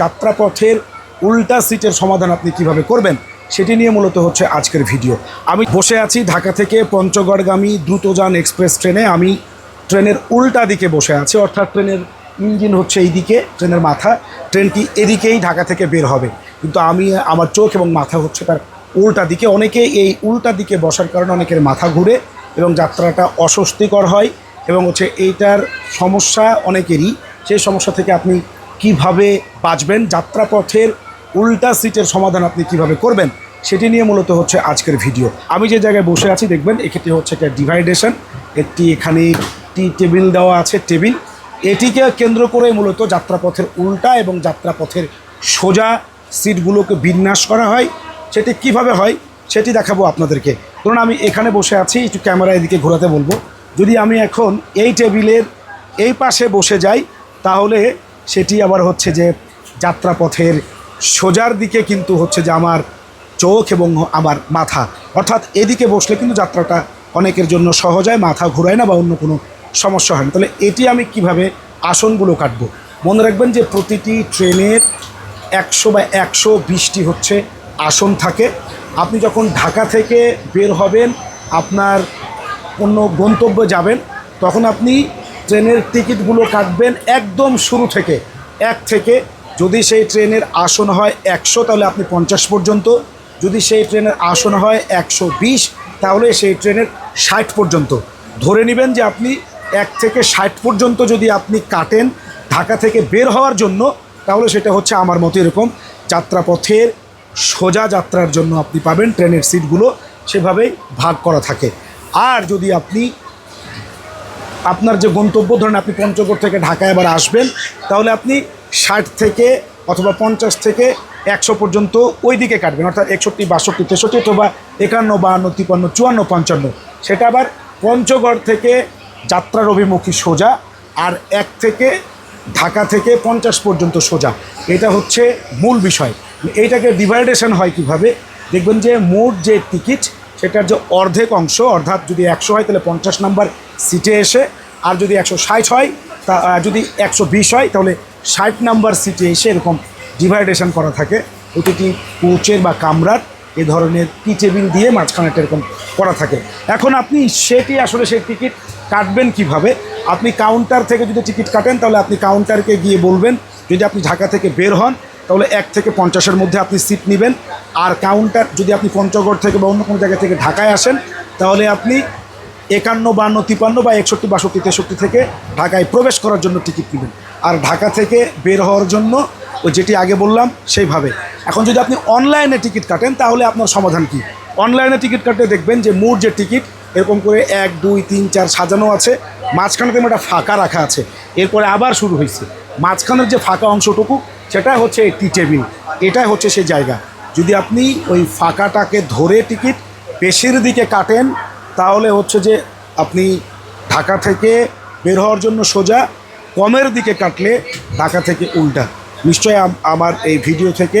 যাত্রাপথের উল্টা সিটের সমাধান আপনি কীভাবে করবেন, সেটি নিয়ে মূলত হচ্ছে আজকের ভিডিও। আমি বসে আছি ঢাকা থেকে পঞ্চগড়গামী দ্রুতযান এক্সপ্রেস ট্রেনে। আমি ট্রেনের উল্টা দিকে বসে আছি, অর্থাৎ ট্রেনের ইঞ্জিন হচ্ছে এই দিকে ট্রেনের মাথা। ট্রেনটি এদিকেই ঢাকা থেকে বের হবে, কিন্তু আমি, আমার চোখ এবং মাথা হচ্ছে তার উল্টা দিকে। অনেকে এই উল্টা দিকে বসার কারণে অনেকের মাথা ঘুরে এবং যাত্রাটা অস্বস্তিকর হয় এবং হচ্ছে এইটার সমস্যা অনেকেরই। সেই সমস্যা থেকে আপনি কীভাবে বাঁচবেন, যাত্রাপথের উল্টা সিটের সমাধান আপনি কীভাবে করবেন, সেটি নিয়ে মূলত হচ্ছে আজকের ভিডিও। আমি যে জায়গায় বসে আছি, দেখবেন এক্ষেত্রে হচ্ছে একটা ডিভাইডেশন। একটি এখানে টি টেবিল দেওয়া আছে, টেবিল। এটিকে কেন্দ্র করে মূলত যাত্রাপথের উল্টা এবং যাত্রাপথের সোজা সিটগুলোকে বিন্যাস করা হয়। সেটি কীভাবে হয়, সেটি দেখাবো আপনাদেরকে। ধরুন আমি এখানে বসে আছি, একটু ক্যামেরা এদিকে ঘোরাতে বলব। যদি আমি এখন এই টেবিলের এই পাশে বসে যাই, তাহলে সেটি আবার হচ্ছে যে যাত্রাপথের সোজার দিকে কিন্তু হচ্ছে যে আমার চোখ এবং আমার মাথা। অর্থাৎ এদিকে বসলে কিন্তু যাত্রাটা অনেকের জন্য সহজ হয়, মাথা ঘুরায় না বা অন্য কোনো সমস্যা হয় না। তাহলে এটি আমি কীভাবে আসনগুলো কাটব? মনে রাখবেন যে প্রতিটি ট্রেনের একশো বা একশো বিশটি হচ্ছে আসন থাকে। আপনি যখন ঢাকা থেকে বের হবেন, আপনার অন্য গন্তব্যে যাবেন, তখন আপনি ট্রেনের টিকিটগুলো কাটবেন একদম শুরু থেকে। এক থেকে যদি সেই ট্রেনের আসন হয় একশো, তাহলে আপনি পঞ্চাশ পর্যন্ত। যদি সেই ট্রেনের আসন হয় একশো বিশ, তাহলে সেই ট্রেনের ষাট পর্যন্ত। ধরে নেবেন যে আপনি এক থেকে ষাট পর্যন্ত যদি আপনি কাটেন ঢাকা থেকে বের হওয়ার জন্য, তাহলে সেটা হচ্ছে আমার মতো এরকম যাত্রাপথের সোজা যাত্রার জন্য আপনি পাবেন ট্রেনের সিটগুলো, সেভাবেই ভাগ করা থাকে। আর যদি আপনি আপনার যে গন্তব্য, ধরেন আপনি পঞ্চগড় থেকে ঢাকায় এবার আসবেন, তাহলে আপনি ষাট থেকে অথবা পঞ্চাশ থেকে একশো পর্যন্ত ওই দিকে কাটবেন, অর্থাৎ একষট্টি, বাষট্টি, তেষট্টি অথবা একান্ন, বাহান্ন, তিপান্ন, চুয়ান্ন, পঞ্চান্ন। সেটা আবার পঞ্চগড় থেকে যাত্রার অভিমুখী সোজা আর এক থেকে ঢাকা থেকে পঞ্চাশ পর্যন্ত সোজা। এটা হচ্ছে মূল বিষয়। এইটাকে ডিভাইডেশন হয় কীভাবে? দেখবেন যে মোট যে টিকিট সেটার যে অর্ধেক অংশ, অর্থাৎ যদি একশো হয়, তাহলে পঞ্চাশ নাম্বার সিটে এসে আর যদি একশো ষাট হয়, তা যদি একশো বিশ হয়, তাহলে ষাট নাম্বার সিটে এসে এরকম ডিভাইডেশন করা থাকে। প্রতিটি কোচের বা কামরার এ ধরনের টি টেবিল দিয়ে মাঝখানেটা এরকম করা থাকে। এখন আপনি সেটি আসলে সেই টিকিট কাটবেন কীভাবে? আপনি কাউন্টার থেকে যদি টিকিট কাটেন, তাহলে আপনি কাউন্টারকে গিয়ে বলবেন, যদি আপনি ঢাকা থেকে বের হন, তাহলে এক থেকে পঞ্চাশের মধ্যে আপনি সিট নেবেন। আর কাউন্টার যদি আপনি পঞ্চগড় থেকে বা অন্য কোনো জায়গা থেকে ঢাকায় আসেন, তাহলে আপনি একান্ন, বান্ন, তিপান্ন বা একষট্টি, বাষট্টি, তেষট্টি থেকে ঢাকায় প্রবেশ করার জন্য টিকিট নেবেন। আর ঢাকা থেকে বের হওয়ার জন্য ওই যেটি আগে বললাম, সেইভাবে। এখন যদি আপনি অনলাইনে টিকিট কাটেন, তাহলে আপনার সমাধান কি? অনলাইনে টিকিট কাটলে দেখবেন যে মোট যে টিকিট, এরকম করে এক, দুই, তিন, চার সাজানো আছে। মাঝখানে তেমন একটা ফাঁকা রাখা আছে। এরপরে আবার শুরু হয়েছে। মাঝখানের যে ফাঁকা অংশটুকু, সেটা হচ্ছে টি টেবিল। এটাই হচ্ছে সেই জায়গা। যদি আপনি ওই ফাঁকাটাকে ধরে টিকিট, পেশের দিকে কাটেন তাহলে হচ্ছে যে আপনি ঢাকা থেকে বের হওয়ার জন্য সোজা কমের দিকে কাটলে ঢাকা থেকে উল্টা। নিশ্চয় আমার এই ভিডিও থেকে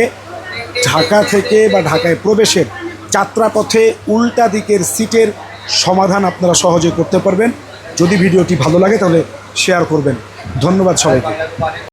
ঢাকা থেকে বা ঢাকায় প্রবেশের যাত্রাপথে উল্টা দিকের সিটের সমাধান আপনারা সহজে করতে পারবেন। যদি ভিডিওটি ভালো লাগে তাহলে শেয়ার করবেন। ধন্যবাদ সবাইকে।